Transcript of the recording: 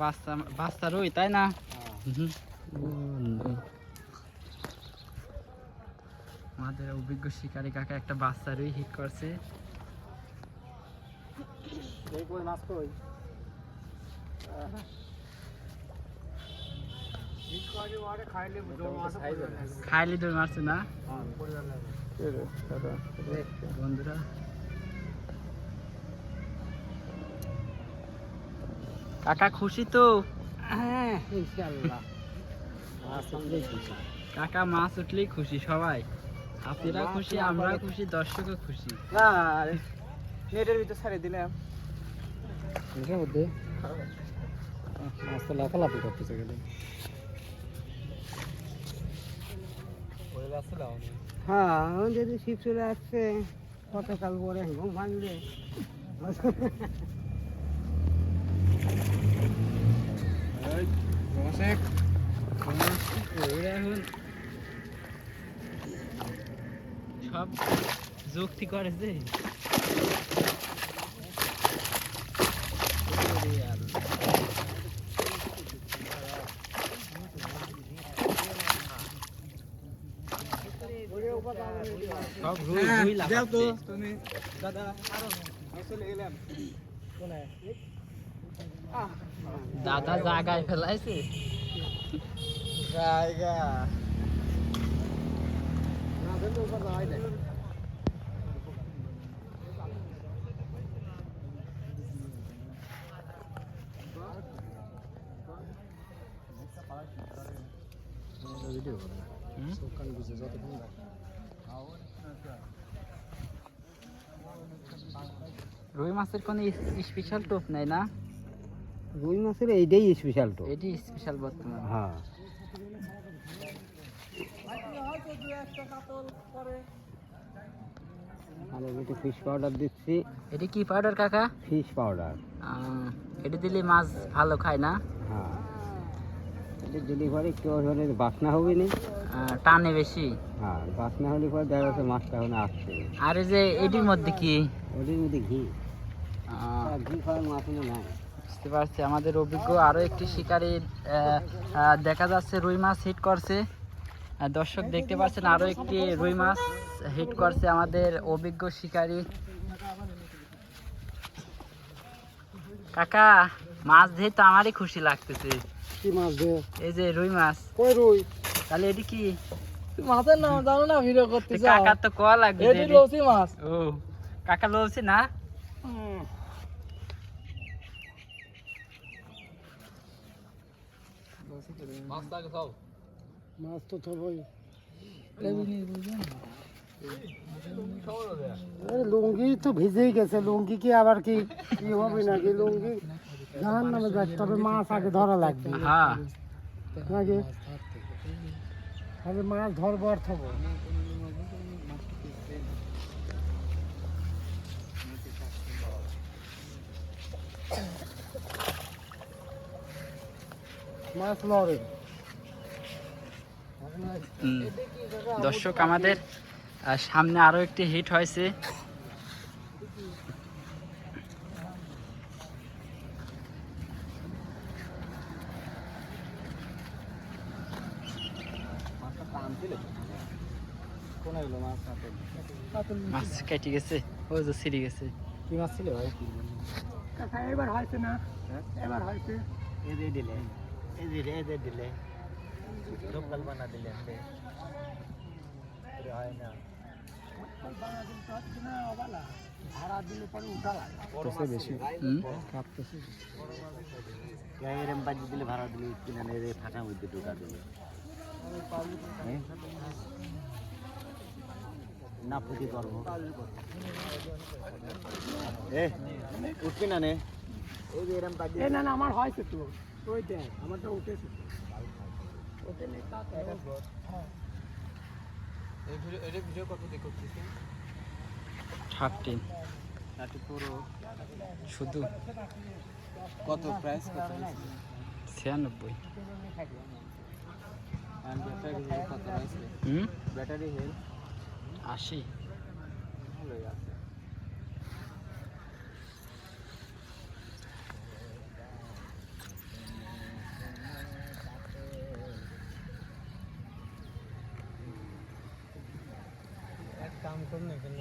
বাচ্চা বাচ্চা রই তাই না? আমাদের অভিজ্ঞ শিকারী কাকা একটা বাচ্চা রুই হিট করছে। খাইলে দৌড় মারছে না? বন্ধুরা কাকা খুশি তো? হ্যাঁ ইনশাআল্লাহ। কাকা মাছ উঠলেই খুশি সবাই। আপনারা খুশি আমরা খুশি দর্শকও খুশি। না নেটের ভিতর ছাড়ে দিলাম। এটার মধ্যে মাছ তো লাফালাফি করতেছে গেলে হ্যাঁ যদি শীত চলে আসছে কতকাল পরে ঘুম ভাঙলে। সব যুক্তি করে যে দাদা চলে গেলাম দাদা জাগায় ফেলাইছে। জায়গা। রুই মাছের কোনো স্পেশাল টোপ নাই না? রুই মাছের এইটাই স্পেশাল তো। এটি স্পেশাল বর্তমান। হ্যাঁ। আমি একটু ফিশ পাউডার দিচ্ছি। এটি কি পাউডার কাকা? ফিশ পাউডার দিলে মাছ ভালো খায় না? হ্যাঁ। এটা ডেলিভারি কেউ হলে বাসনা হবে না। টানে বেশি। হ্যাঁ বাসনা হলে পরে দেখা যাচ্ছে মাছটা ওখানে আসছে। আর এই যে এটির মধ্যে কি? ওটির মধ্যে ঘি। ঘি খাওয়ার মাছ নাই। বুঝতে পারছি আমাদের অভিজ্ঞ আরও একটি শিকারী দেখা যাচ্ছে রুই মাছ হিট করছে। দর্শক দেখতে পাচ্ছেন আরও একটি রুই মাছ হিট করছে আমাদের অভিজ্ঞ শিকারী। কাকা মাছ দিয়ে তো আমারই খুশি লাগতেছে। কি মাছ দে এই যে রুই মাছ। কই রুই? তাহলে এটি কি? মাছের নাম জানো না ভিডিও করতে কাকার তো কল লাগবে এটি- লসি মাছ। ও কাকা লবছে না? মাছ তো থবই লুঙ্গি তো ভিজেই গেছে লুঙ্গি কি আবার কি কি হবে নাকি লুঙ্গি? জাহান নামে যাচ্ছে তবে মাছ আগে ধরা লাগবে। হ্যাঁ। নাকি? তাহলে মাছ ধরবো আর থবো মাছ লড়ে। দর্শক আমাদের সামনে আরও একটি হিট হয়েছে। মাছ মাছ কেটে গেছে। ওই যে ছিঁড়ে গেছে। কি মাছ ছিল ভাই? এবার হয়েছে না? এবার হয়েছে। এদের দিলে। এদের এদের দিলে লোকাল বানা দিলে হয় না ভাড়া দিলে পরে উঠা লাগে বেশি? হুম? কাঁপতেছে এরম বাজি দিলে ভাড়া দিলে কিনা এর ফাঁকা মধ্যে ঢোকা দিলে। হ্যাঁ? না ফুটি করব এ উঠবি না নে। এই যে এরম বাজি না না আমার হয়েছে তো। ওই দেখ আমারটা উঠেছে। থার্টিন। পুরো শুধু। কত প্রাইস কত ছিয়ানব্বই। ব্যাটারি হেল কত আছে হুম? ব্যাটারি হেল আশি। काम करू नये पण